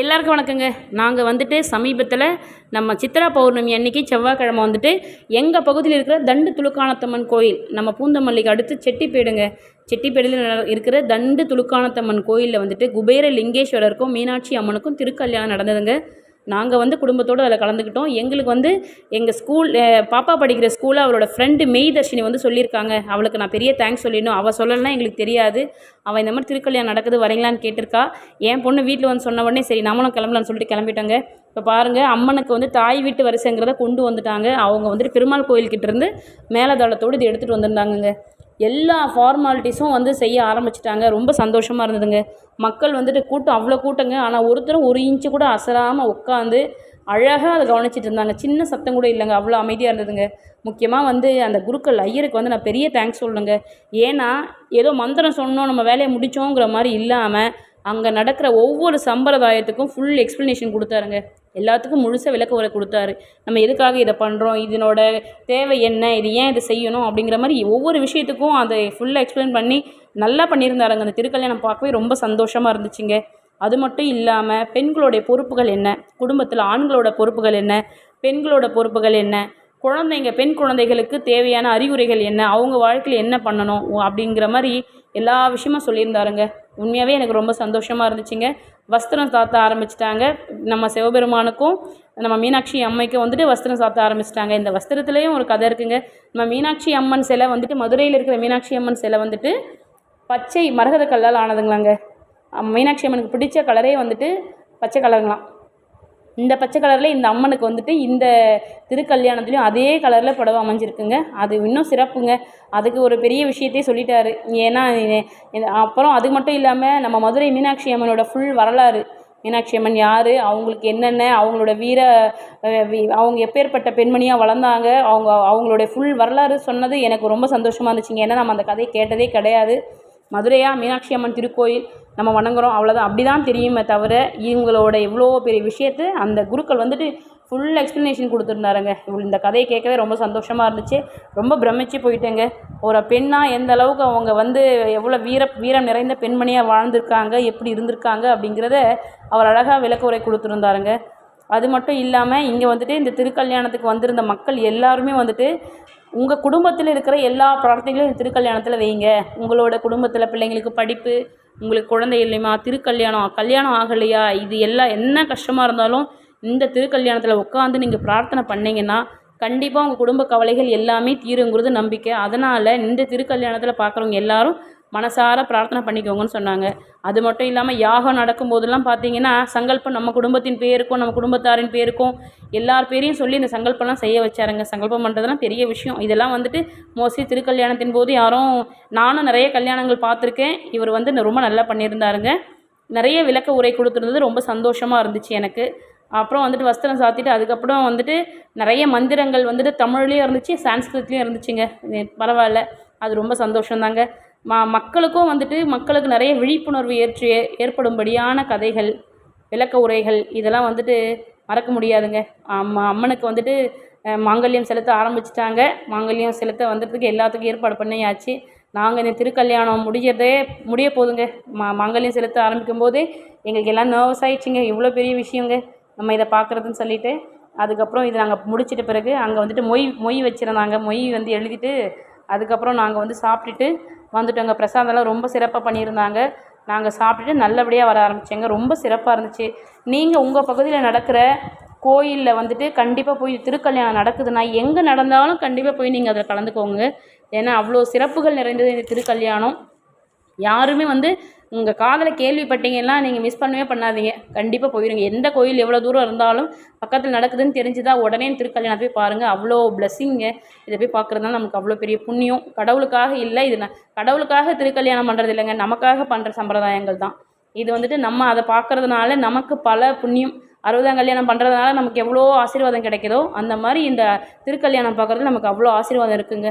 எல்லாருக்கும் வணக்கங்க. நாங்கள் வந்துட்டு சமீபத்தில் நம்ம சித்ரா பௌர்ணமி அன்னைக்கு செவ்வாய்க்கிழமை வந்துட்டு எங்கள் பகுதியில் இருக்கிற தண்டு துலுக்கானத்தம்மன் கோயில் நம்ம பூந்தமல்லிக்கு அடுத்து செட்டிப்பேடுங்க. செட்டிப்பேடில் இருக்கிற தண்டு துலுக்கானத்தம்மன் கோயிலில் வந்துட்டு குபேர லிங்கேஸ்வரருக்கும் மீனாட்சி அம்மனுக்கும் திருக்கல்யாணம் நடந்ததுங்க. நாங்கள் வந்து குடும்பத்தோடு அதில் கலந்துக்கிட்டோம். எங்களுக்கு வந்து எங்கள் ஸ்கூல் பாப்பா படிக்கிற ஸ்கூலில் அவளோட ஃப்ரெண்டு மெய்தர்ஷினி வந்து சொல்லியிருக்காங்க. அவளுக்கு நான் பெரிய தேங்க்ஸ் சொல்லிடணும். அவள் சொல்லலைன்னா எங்களுக்கு தெரியாது. அவள் இந்த மாதிரி திருக்கல்யாணம் நடக்குது வரீங்களான்னு கேட்டிருக்கா. என் பொண்ணு வீட்டில் வந்து சொன்ன உடனே சரி நம்மளும் கிளம்பலான்னு சொல்லிட்டு கிளம்பிட்டோங்க. இப்போ பாருங்கள் அம்மனுக்கு வந்து தாய் வீட்டு வரிசைங்கிறத கொண்டு வந்துட்டாங்க. அவங்க வந்துட்டு பெருமாள் கோயில்கிட்டேருந்து மேலதளத்தோடு மேலதாளத்தோடு இது எடுத்துகிட்டு வந்திருந்தாங்கங்க. எல்லா ஃபார்மாலிட்டிஸும் வந்து செய்ய ஆரம்பிச்சிட்டாங்க. ரொம்ப சந்தோஷமாக இருந்ததுங்க. மக்கள் வந்துட்டு கூட்டம் அவ்வளோ கூட்டங்க. ஆனால் ஒருத்தரும் ஒரு இன்ச்சு கூட அசராமல் உட்காந்து அழகாக அதை கவனிச்சிட்டு இருந்தாங்க. சின்ன சத்தம் கூட இல்லைங்க. அவ்வளோ அமைதியாக இருந்ததுங்க. முக்கியமாக வந்து அந்த குருக்கள் ஐயருக்கு வந்து நான் பெரிய தேங்க்ஸ் சொல்லணுங்க. ஏன்னா ஏதோ மந்திரம் சொன்னோம் நம்ம வேலையை முடித்தோங்கிற மாதிரி இல்லாமல் அங்கே நடக்கிற ஒவ்வொரு சம்பிரதாயத்துக்கும் ஃபுல் எக்ஸ்ப்ளனேஷன் கொடுத்தாருங்க. எல்லாத்துக்கும் முழுசாக விளக்க உரை கொடுத்தாரு. நம்ம எதுக்காக இதை பண்ணுறோம் இதனோட தேவை என்ன? இது ஏன் இதை செய்யணும்? அப்படிங்கிற மாதிரி ஒவ்வொரு விஷயத்துக்கும் அதை ஃபுல்லாக எக்ஸ்பிளைன் பண்ணி நல்லா பண்ணியிருந்தாருங்க. அந்த திருக்கல்யாணம் பார்க்கவே ரொம்ப சந்தோஷமாக இருந்துச்சுங்க. அது மட்டும் இல்லாமல் பெண்களுடைய பொறுப்புகள் என்ன? குடும்பத்தில் ஆண்களோட பொறுப்புகள் என்ன? பெண்களோட பொறுப்புகள் என்ன? குழந்தைங்க பெண் குழந்தைகளுக்கு தேவையான அறிவுரைகள் என்ன? அவங்க வாழ்க்கையில் என்ன பண்ணணும்? அப்படிங்கிற மாதிரி எல்லா விஷயமும் சொல்லியிருந்தாருங்க. உண்மையாகவே எனக்கு ரொம்ப சந்தோஷமாக இருந்துச்சுங்க. வஸ்திரம் சாத்த ஆரம்பிச்சிட்டாங்க. நம்ம சிவபெருமானுக்கும் நம்ம மீனாட்சி அம்மைக்கும் வந்துட்டு வஸ்திரம் சாத்த ஆரம்பிச்சிட்டாங்க. இந்த வஸ்திரத்துலேயும் ஒரு கதை இருக்குங்க. நம்ம மீனாட்சி அம்மன் சிலை வந்துட்டு மதுரையில் இருக்கிற மீனாட்சி அம்மன் சிலை வந்துட்டு பச்சை மரகத கல்லால் ஆனதுங்களாங்க. மீனாட்சி அம்மனுக்கு பிடிச்ச கலரே வந்துட்டு பச்சை கலருங்களாம் இந்த பச்சை கலரில் இந்த அம்மனுக்கு வந்துட்டு இந்த திருக்கல்யாணத்துலேயும் அதே கலரில் புடவை அமைஞ்சிருக்குங்க. அது இன்னும் சிறப்புங்க. அதுக்கு ஒரு பெரிய விஷயத்தையே சொல்லிட்டாரு. ஏன்னா அப்புறம் அது மட்டும் இல்லாமல் நம்ம மதுரை மீனாட்சி அம்மனோட ஃபுல் வரலாறு. மீனாட்சி அம்மன் யார்? அவங்களுக்கு என்னென்ன? அவங்களோட வீர அவங்க எப்பேற்பட்ட பெண்மணியாக வளர்ந்தாங்க? அவங்க அவங்களுடைய ஃபுல் வரலாறு சொன்னது எனக்கு ரொம்ப சந்தோஷமாக இருந்துச்சுங்க. ஏன்னா நம்ம அந்த கதையை கேட்டதே கிடையாது. மதுரையா? மீனாட்சி அம்மன் திருக்கோயில். நம்ம வணங்குறோம். அவ்வளோதான் அப்படி தான் தெரியுமே தவிர இவங்களோட எவ்வளோ பெரிய விஷயத்தை அந்த குருக்கள் வந்துட்டு ஃபுல் எக்ஸ்ப்ளனேஷன் கொடுத்துருந்தாருங்க. இவ்வளோ இந்த கதையை கேட்கவே ரொம்ப சந்தோஷமாக இருந்துச்சு. ரொம்ப பிரமிச்சு போயிட்டேங்க. ஒரு பெண்ணாக எந்த அளவுக்கு அவங்க வந்து எவ்வளோ வீர வீரம் நிறைந்த பெண்மணியாக வாழ்ந்திருக்காங்க எப்படி இருந்திருக்காங்க அப்படிங்கிறத அவர் அழகாக விளக்க உரை கொடுத்துருந்தாருங்க. அது மட்டும் இல்லாமல் இங்கே வந்துட்டு இந்த திருக்கல்யாணத்துக்கு வந்திருந்த மக்கள் எல்லாருமே வந்துட்டு உங்கள் குடும்பத்தில் இருக்கிற எல்லா பிரார்த்தனைகளையும் இந்த திருக்கல்யாணத்தில் வைங்க. உங்களோட குடும்பத்தில் பிள்ளைங்களுக்கு படிப்பு உங்களுக்கு குழந்தை இல்லையுமா திருக்கல்யாணம் கல்யாணம் ஆகலையா? இது எல்லாம் என்ன கஷ்டமாக இருந்தாலும் இந்த திருக்கல்யாணத்தில் உட்காந்து நீங்கள் பிரார்த்தனை பண்ணீங்கன்னா கண்டிப்பாக உங்கள் குடும்ப கவலைகள் எல்லாமே தீருங்கிறது நம்பிக்கை. அதனால் இந்த திருக்கல்யாணத்தில் பார்க்குறவங்க எல்லாரும் மனசார பிரார்த்தனை பண்ணிக்கோங்கன்னு சொன்னாங்க. அது மட்டும் இல்லாமல் யாகம் நடக்கும்போதெல்லாம் பார்த்தீங்கன்னா சங்கல்பம் நம்ம குடும்பத்தின் பேருக்கும் நம்ம குடும்பத்தாரின் பேருக்கும் எல்லார் பேரையும் சொல்லி இந்த சங்கல்பம்லாம் செய்ய வச்சாருங்க. சங்கல்பம் பண்ணுறதுலாம் பெரிய விஷயம். இதெல்லாம் வந்துட்டு மோஸ்ட்லி திருக்கல்யாணத்தின் போது யாரும் நானும் நிறைய கல்யாணங்கள் பார்த்துருக்கேன் இவர் வந்து ரொம்ப நல்லா பண்ணியிருந்தாருங்க. நிறைய விளக்க உரை கொடுத்துருந்தது. ரொம்ப சந்தோஷமாக இருந்துச்சு எனக்கு. அப்புறம் வந்துட்டு வஸ்திரம் சாத்திட்டு அதுக்கப்புறம் வந்துட்டு நிறைய மந்திரங்கள் வந்துட்டு தமிழ்லேயும் இருந்துச்சு சான்ஸ்கிருத்லேயும் இருந்துச்சுங்க. பரவாயில்ல. அது ரொம்ப சந்தோஷம்தாங்க. ம மக்களுக்கும் வந்துட்டு மக்களுக்கு நிறைய விழிப்புணர்வு ஏற்று ஏற்படும்படியான கதைகள் விளக்க உரைகள் இதெல்லாம் வந்துட்டு மறக்க முடியாதுங்க. அம்மா அம்மனுக்கு வந்துட்டு மாங்கல்யம் செலுத்த ஆரம்பிச்சிட்டாங்க. மாங்கல்யம் செலுத்த வந்ததுக்கு எல்லாத்துக்கும் ஏற்பாடு பண்ணியாச்சு. நாங்கள் இந்த திருக்கல்யாணம் முடியறதே முடிய போதுங்க. மா மாங்கல்யம் செலுத்த ஆரம்பிக்கும் போதே எங்களுக்கு எல்லாம் நர்வஸ் ஆயிடுச்சுங்க. இவ்வளோ பெரிய விஷயங்க. நம்ம இதை பார்க்குறதுன்னு சொல்லிட்டு அதுக்கப்புறம் இது நாங்கள் முடிச்சிட்ட பிறகு அங்கே வந்துட்டு மொய் மொய் வச்சுருந்தாங்க. மொய் வந்து எழுதிட்டு அதுக்கப்புறம் நாங்கள் வந்து சாப்பிட்டுட்டு வந்துட்டோங்க. பிரசாதம்லாம் ரொம்ப சிறப்பாக பண்ணியிருந்தாங்க. நாங்கள் சாப்பிட்டுட்டு நல்லபடியாக வர ஆரம்பித்தேங்க ரொம்ப சிறப்பாக இருந்துச்சு. நீங்கள் உங்கள் பகுதியில் நடக்கிற கோயிலில் வந்துட்டு கண்டிப்பாக போய் திருக்கல்யாணம் நடக்குதுன்னா எங்கே நடந்தாலும் கண்டிப்பாக போய் நீங்கள் அதில் கலந்துக்கோங்க. ஏன்னா அவ்வளோ சிறப்புகள் நிறைந்தது இந்த திருக்கல்யாணம். யாருமே வந்து உங்கள் காதலை கேள்விப்பட்டீங்கன்னா நீங்கள் மிஸ் பண்ணவே பண்ணாதீங்க. கண்டிப்பாக போயிடுங்க எந்த கோயில் எவ்வளோ தூரம் இருந்தாலும் பக்கத்தில் நடக்குதுன்னு தெரிஞ்சுதா உடனே திருக்கல்யாணம் போய் பாருங்கள் அவ்வளோ பிளஸ்ஸிங்க இதை போய் பார்க்குறதுனால நமக்கு அவ்வளோ பெரிய புண்ணியம். கடவுளுக்காக இல்லை இது நான் கடவுளுக்காக திருக்கல்யாணம் பண்ணுறது இல்லைங்க. நமக்காக பண்ணுற சம்பிரதாயங்கள் தான். இது வந்துட்டு நம்ம அதை பார்க்குறதுனால நமக்கு பல புண்ணியம். அறுபதாம் கல்யாணம் பண்ணுறதுனால நமக்கு எவ்வளோ ஆசீர்வாதம் கிடைக்குதோ அந்த மாதிரி இந்த திருக்கல்யாணம் பார்க்குறது நமக்கு அவ்வளோ ஆசீர்வாதம் இருக்குங்க.